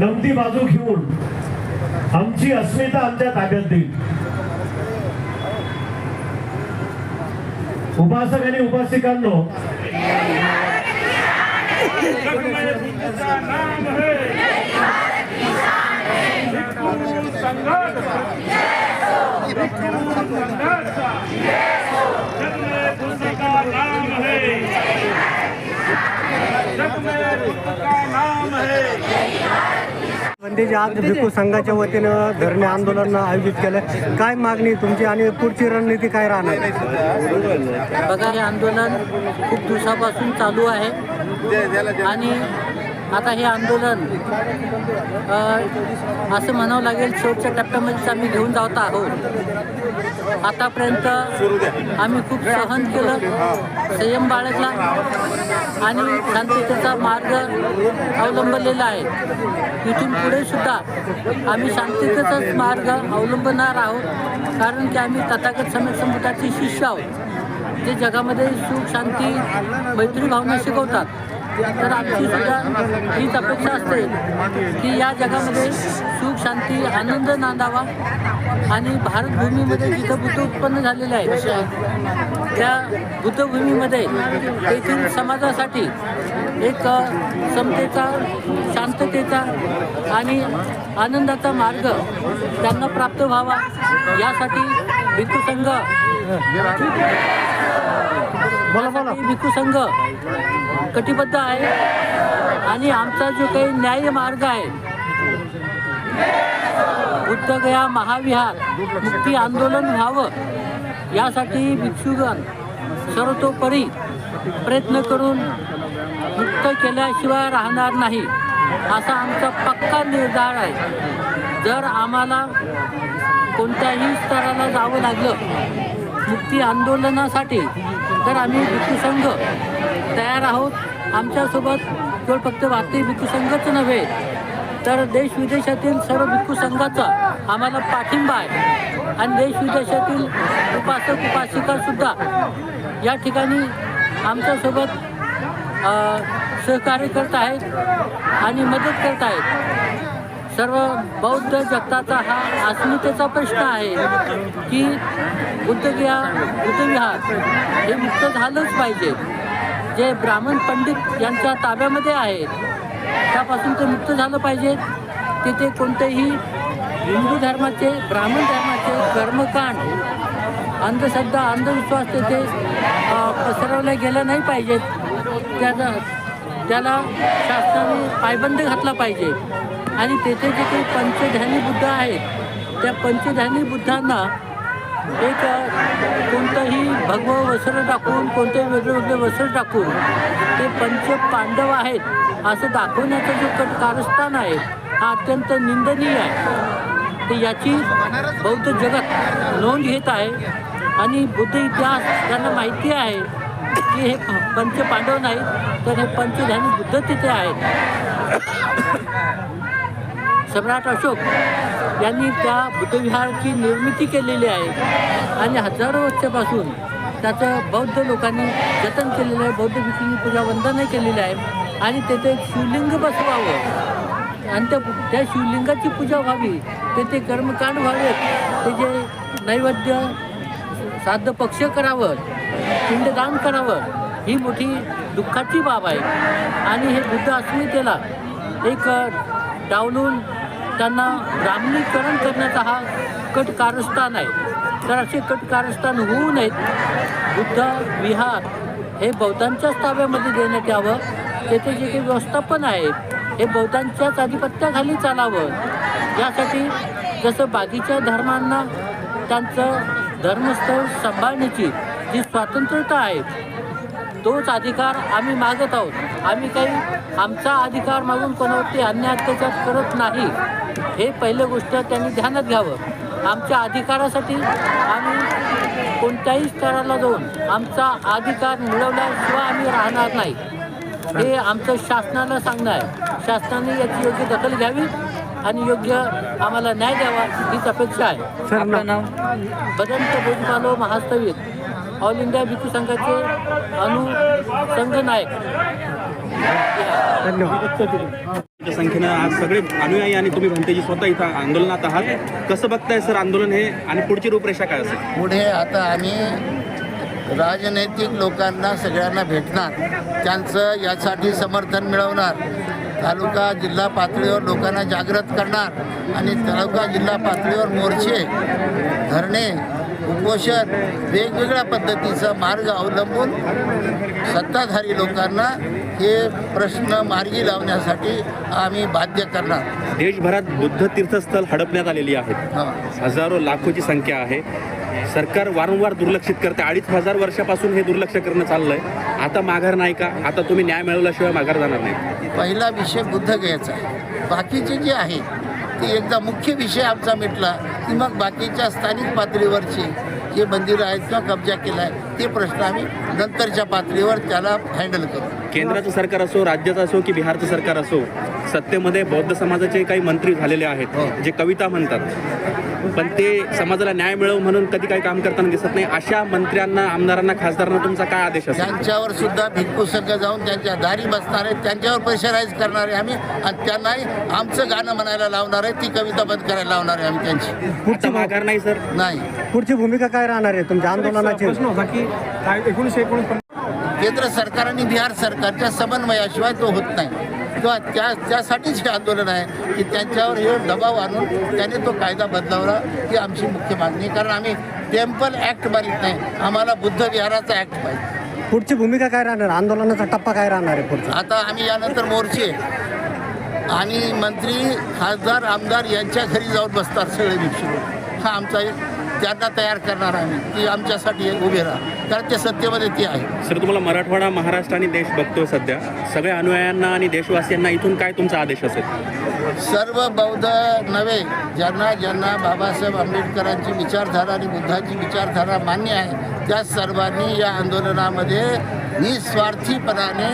नमती बाजू घेऊन आमची अस्मिता आमच्या ताब्यात देईल. उपासक आणि उपासिकांनो बंदीचे आज भिक्खू संघाच्या वतीनं धरणे आंदोलन आयोजित केलं. काय मागणी तुमची आणि पुढची रणनीती काय राहणार? बघा हे आंदोलन खूप दिवसापासून चालू आहे. आणि आता हे आंदोलन असं म्हणावं लागेल शेवटच्या टप्प्यामध्येच आम्ही घेऊन जात आहोत. आतापर्यंत आम्ही खूप सहन केलं. संयम बाळगला आणि शांततेचा मार्ग अवलंबलेला आहे. इथून पुढे सुद्धा आम्ही शांततेचाच मार्ग अवलंबणार आहोत. कारण की आम्ही तथागत समेत समुदायाचे शिष्य आहोत. जे जगामध्ये सुख शांती मैत्री भावना शिकवतात. तर आमची सुद्धा हीच अपेक्षा असते की या जगामध्ये सुख शांती आनंद नांदावा आणि भारतभूमीमध्ये जिथं बुद्ध उत्पन्न झालेलं आहे त्या बुद्धभूमीमध्ये तेथील समाजासाठी एक समतेचा शांततेचा आणि आनंदाचा मार्ग त्यांना प्राप्त व्हावा यासाठी भिक्खू संघ बोला बोला. भिक्खू संघ कटिबद्ध आहे. आणि आमचा जो काही न्याय मार्ग आहे बुद्धगया महाविहार मुक्ती आंदोलन व्हावं यासाठी भिक्षुगण सर्वतोपरी प्रयत्न करून मुक्त केल्याशिवाय राहणार नाही असा आमचा पक्का निर्धार आहे. जर आम्हाला कोणत्याही स्तराला जावं लागलं मुक्ती आंदोलनासाठी तर आम्ही भिक्षू संघ तयार आहोत. आमच्यासोबत केवळ फक्त भारतीय भिक्खू संघच नव्हे तर देश विदेशातील सर्व भिक्खू संघाचा आम्हाला पाठिंबा आहे. आणि देश विदेशातील उपासक उपासिकासुद्धा या ठिकाणी आमच्यासोबत सहकार्य करत आहेत आणि मदत करत आहेत. सर्व बौद्ध जगताचा हा अस्मितेचा प्रश्न आहे की बुद्धविहार बुद्धविहार हे मुक्त झालंच पाहिजे. जे ब्राह्मण पंडित यांच्या ताब्यामध्ये आहेत त्यापासून ते मुक्त झालं पाहिजे. तिथे कोणतेही हिंदू धर्माचे ब्राह्मण धर्माचे कर्मकांड अंधश्रद्धा अंधविश्वास तेथे अ, पसरवले गेले नाही पाहिजेत. त्याचा त्याला शासनाने पायबंद घातला पाहिजे. आणि तेथे जे काही पंचध्यानी बुद्ध आहेत त्या पंचध्यानी बुद्धांना एक कोणतंही भगवं वस्त्र टाकून कोणतेही वेगळे वेगळे वस्त्र टाकून ते पंच पांडव आहेत असं दाखवण्याचं जो कट कारस्थान आहे हा अत्यंत निंदनीय आहे. तर याची बौद्ध जगत नोंद घेत आहे आणि बुद्ध इतिहास त्यांना माहिती आहे की हे पंच पांडव नाहीत तर हे पंचधानी बुद्ध तिथे आहेत. सम्राट अशोक यांनी त्या बुद्धविहाराची निर्मिती केलेली आहे. आणि हजारो वर्षापासून त्याचं बौद्ध लोकांनी जतन केलेलं आहे. बौद्ध भिक्षूंनी पूजा वंदनही केलेली आहे. आणि तेथे एक शिवलिंग बसवावं. आणि त्या त्या शिवलिंगाची पूजा व्हावी. तेथे कर्मकांड व्हावेत त्याचे नैवेद्य साध पक्ष करावं पिंडदान करावं ही मोठी दुःखाची बाब आहे. आणि हे बुद्ध अस्मितेला एक डावलून त्यांना ब्राह्मणीकरण करण्याचा हा कट कारस्थान आहे. तर असे कट कारस्थान होऊ नयेत. बुद्ध विहार हे बौद्धांच्याच ताब्यामध्ये देण्यात यावं. तेथे जे काही व्यवस्थापन आहे हे बौद्धांच्याच आधिपत्याखाली चालावं. यासाठी जसं बाकीच्या धर्मांना त्यांचं धर्मस्थळ सांभाळण्याची जी स्वातंत्र्यता आहे तोच अधिकार आम्ही मागत आहोत. आम्ही काही आमचा अधिकार मागून कोणावरती अन्याय अत्याचार करत नाही. हे पहिलं गोष्ट त्यांनी ध्यानात घ्यावं. आमच्या अधिकारासाठी आम्ही कोणत्याही स्तराला जाऊन आमचा अधिकार मिळवल्याशिवाय आम्ही राहणार नाही. हे आमचं शासनाला सांगणं आहे. शासनाने याची योग्य दखल घ्यावी आणि योग्य आम्हाला न्याय द्यावा हीच अपेक्षा आहे. आपलं नाव? बदंत बोजपालो महास्तविक ऑल इंडिया भिक्खू संघाचे अनु संघ नायक. धन्यवाद. संख्येनं आज सगळे अनुयायी आणि तुम्ही म्हणते स्वतः इथं आंदोलनात आहात. कसं बघताय सर आंदोलन हे आणि पुढची रूपरेषा काय असेल? पुढे आता आम्ही राजनैतिक लोकांना सगळ्यांना भेटणार त्यांचं यासाठी समर्थन मिळवणार तालुका जिल्हा पातळीवर लोकांना जागृत करणार आणि तालुका जिल्हा पातळीवर मोर्चे धरणे उपोषण वेगवेगळ्या पद्धतीचा मार्ग अवलंबून सत्ताधारी लोकांना हे प्रश्न मार्गी लावण्यासाठी आम्ही बाध्य करणार. देशभरात बुद्ध तीर्थस्थळ हडपण्यात आलेली आहेत. हा. हजारो लाखोची संख्या आहे. सरकार वारंवार दुर्लक्षित करते. अडीच हजार वर्षापासून हे दुर्लक्ष करणं चाललंय. आता माघार नाही का? आता तुम्ही न्याय मिळवल्याशिवाय माघार जाणार नाही. पहिला विषय बुद्ध घ्यायचा आहे. बाकीचे जे आहे ते एकदा मुख्य विषय आमचा मिटला की मग बाकीच्या स्थानिक पातळीवरचे जे मंदिरं आहेत किंवा कब्जा केला आहे ते प्रश्न आम्ही नंतरच्या पातळीवर त्याला हँडल करू केंद्राचं सरकार असो राज्याचं असो की बिहारचं सरकार असो सत्तेमध्ये बौद्ध समाजाचे काही मंत्री झालेले आहेत हो. जे कविता म्हणतात पण ते समाजाला न्याय मिळव म्हणून कधी काही काम करताना दिसत नाही. अशा मंत्र्यांना आमदारांना खासदारांना तुमचा काय आदेश असेल? त्यांच्यावर सुद्धा भिक्खू संघ जाऊन त्यांच्या दारी बसणार आहेत त्यांच्यावर प्रेशराईज करणार आहे आम्ही आणि त्यांनाही आमचं गाणं म्हणायला लावणार आहे ती कविता बंद करायला लावणार आहे आम्ही त्यांची. आता माघार नाही सर. नाही. पुढची भूमिका काय राहणार आहे तुमच्या आंदोलनाची? केंद्र सरकार आणि बिहार सरकारच्या समन्वयाशिवाय तो होत नाही. किंवा त्या त्यासाठीच हे आंदोलन आहे की त्यांच्यावर हे दबाव आणून त्याने तो कायदा बदलावला ही आमची मुख्य मागणी आहे. कारण आम्ही टेम्पल ॲक्ट मारित नाही. आम्हाला बुद्ध विहाराचा ॲक्ट पाहिजे पुढची भूमिका काय राहणार? आंदोलनाचा टप्पा काय राहणार आहे पुढचा? आता आम्ही यानंतर मोर्चे. आणि मंत्री खासदार आमदार यांच्या घरी जाऊन बसतात सगळे भिक्षू. हा आमचा एक त्यांना तयार करणार आम्ही की आमच्यासाठी एक उभे राहा. कारण ते सत्तेमध्ये ते आहे सर तुम्हाला मराठवाडा महाराष्ट्र आणि देश बघतोय सध्या. सगळ्या अनुयायांना आणि देशवासियांना इथून काय तुमचा आदेश असेल? सर्व बौद्ध नव्हे ज्यांना ज्यांना बाबासाहेब आंबेडकरांची विचारधारा आणि बुद्धाची विचारधारा मान्य आहे त्या सर्वांनी या आंदोलनामध्ये निस्वार्थीपणाने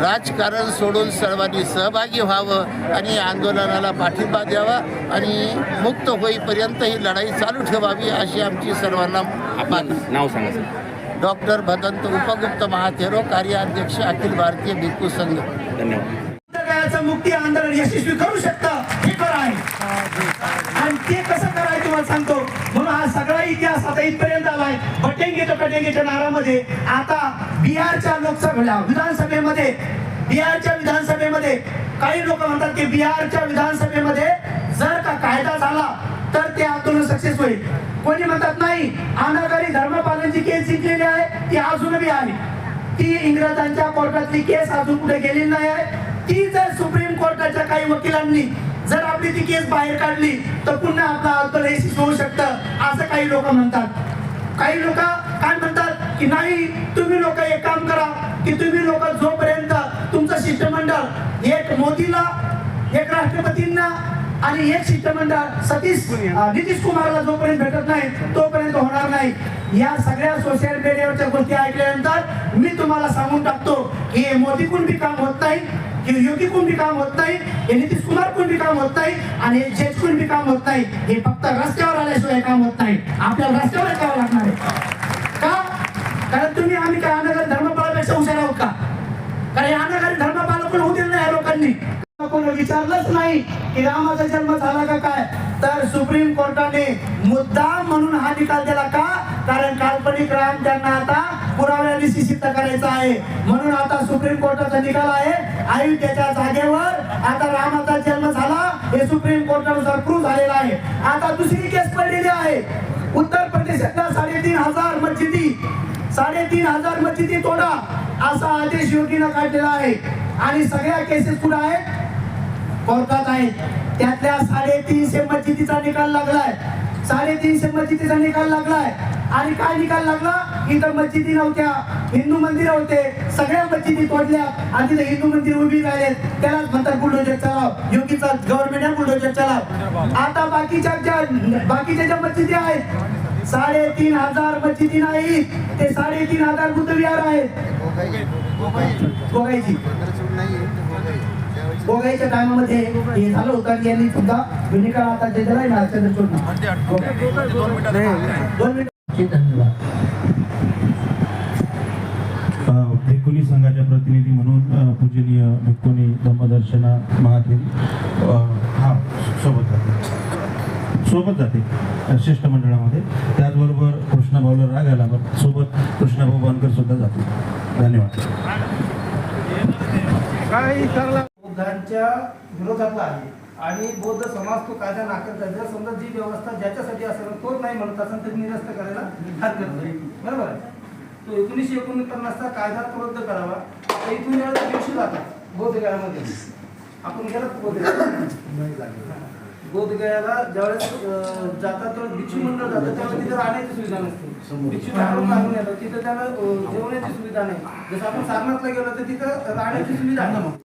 राजकारण सोडून सर्वांनी सहभागी व्हावं आणि आंदोलनाला पाठिंबा द्यावा आणि मुक्त होईपर्यंत ही लढाई चालू ठेवावी अशी आमची सर्वांना मागणी. नाव सांगा सर. डॉक्टर भदंत उपगुप्त महाथेरो कार्याध्यक्ष अखिल भारतीय भिक्खू संघ. धन्यवाद. मुक्ती आंदोलन यशस्वी करू शकतं हे खरं आहे. ते कसं करायचं तुम्हाला सांगतो. म्हणून हा सगळा इतिहास आता इथपर्यंत आलाय. बटेंगे तो कटेंगेच्या नारामध्ये आता बिहारच्या लोकसभेला विधानसभेमध्ये बिहारच्या विधानसभेमध्ये काही लोक म्हणतात की बिहारच्या विधानसभेमध्ये जर का कायदा झाला तर ते आंदोलन सक्सेस होईल. कोणी म्हणतात नाही अनाकारी धर्मपालांची केस जिंकलेली आहे ती अजूनही आली आहे. ती इंग्रजांच्या कोर्टातली केस अजून कुठे गेलेली नाही आहे. ती जर सुप्रीम कोर्टाच्या काही वकिलांनी जर आपली ती केस बाहेर काढली तर पुन्हा आपला आंदोलन होऊ शकतं असं काही लोक म्हणतात. काही लोक काय म्हणतात की नाही तुम्ही लोक एक काम करा की तुम्ही लोक जोपर्यंत तुमचं शिष्टमंडळ एक मोदीला एक राष्ट्रपतींना आणि एक शिष्टमंडळ सतीश नितीश कुमारला जोपर्यंत भेटत नाही तोपर्यंत होणार नाही. या सगळ्या सोशल मीडियावरच्या गोष्टी ऐकल्यानंतर मी तुम्हाला सांगून टाकतो की हे मोदीकडून बी काम होत नाही हे योगीकडून बी काम होत नाही हे नितीश कुमारकडून बी काम होत नाही आणि हे जेटकडून बी काम होत नाही. हे फक्त रस्त्यावर आल्याशिवाय काम होत नाही. आपल्याला रस्त्यावर यावं लागणार आहे. का? कारण तुम्ही आम्ही काय अनागरी धर्मपालापेक्षा हुशार आहोत का? कारण या धर्मपाल पण होतील ना नाही या लोकांनी. कोणी विचारलंच नाही की रामाचा जन्म झाला का काय? तर सुप्रीम कोर्टाने मुद्दाम म्हणून हा निकाल दिला का? कारण काल्पनिक राम त्यांना आता पुराव्याने सिद्ध करायचा आहे. म्हणून आता सुप्रीम कोर्टाचा निकाल आहे. अयोध्येच्या जागेवर आता रामाचा जन्म झाला हे सुप्रीम कोर्टानुसार प्रूव्ह झालेला आहे. आता दुसरी केस पडलेली आहे. उत्तर प्रदेशातल्या साडेतीन हजार मस्जिदी साडेतीन हजार मस्जिदी तोडा असा आदेश योगीनं काढलेला आहे. आणि सगळ्या केसेस कुठे आहेत. कोर्टात आहेत त्यातल्या साडेतीनशे मस्जिदीचा निकाल लागलाय. साडेतीनशे मस्जिदीचा निकाल लागलाय. आणि काय निकाल लागला? इथं मस्जिदी नव्हत्या. हिंदू मंदिर होते. सगळ्या मस्जिदी तोडल्या. आणि तिथे हिंदू मंदिर उभी राहिलेत. त्यालाच म्हणतात बुलडोजर चलाव. योगीचा गव्हर्नमेंट बुलडोजर चलाव. आता बाकीच्या ज्या बाकीच्या ज्या मस्जिदी आहेत साडेतीन हजार मस्जिदी नाही. ते साडेतीन हजार बुद्ध विहार आहेत. बोगायच्या टायमामध्ये हे झालं होतं की यांनी सुद्धा भूमिका आता जे दिलाय ना दोन मिनिट धन्यवाद. भिक्खुनी संघाच्या प्रतिनिधी म्हणून पूजनीय भिक्खुनी धम्मदर्शना महादेव अ, हा सोबत जाते सोबत जाते शिष्टमंडळामध्ये त्याचबरोबर कृष्णाभाऊला राग आला पण सोबत कृष्णाभाऊ बनकर सुद्धा जाते धन्यवाद. बुद्धांच्या विरोधातला आहे. आणि बौद्ध समाज तो कायदा नाकारत जर समजा जी व्यवस्था ज्याच्यासाठी असेल तोच नाही म्हणत असेल तर निरस्त करायला हरकत नाही. बरोबर आहे? तो एकोणीसशे एकोणपन्नासचा कायदा तो रद्द करावा. तर इथून वेळेला दिवशी जातात बोधगयामध्ये आपण गेलात बोधगया बोधगयाला ज्यावेळेस जातात तेव्हा भिक्षू मंडळ जातं. त्यावेळेस तिथे राहण्याची सुविधा नसते. भिक्षू येतात. तिथं त्याला अं, जेवणाची सुविधा नाही. जसं आपण सारनाथला गेलो तर तिथं राहण्याची सुविधा आहे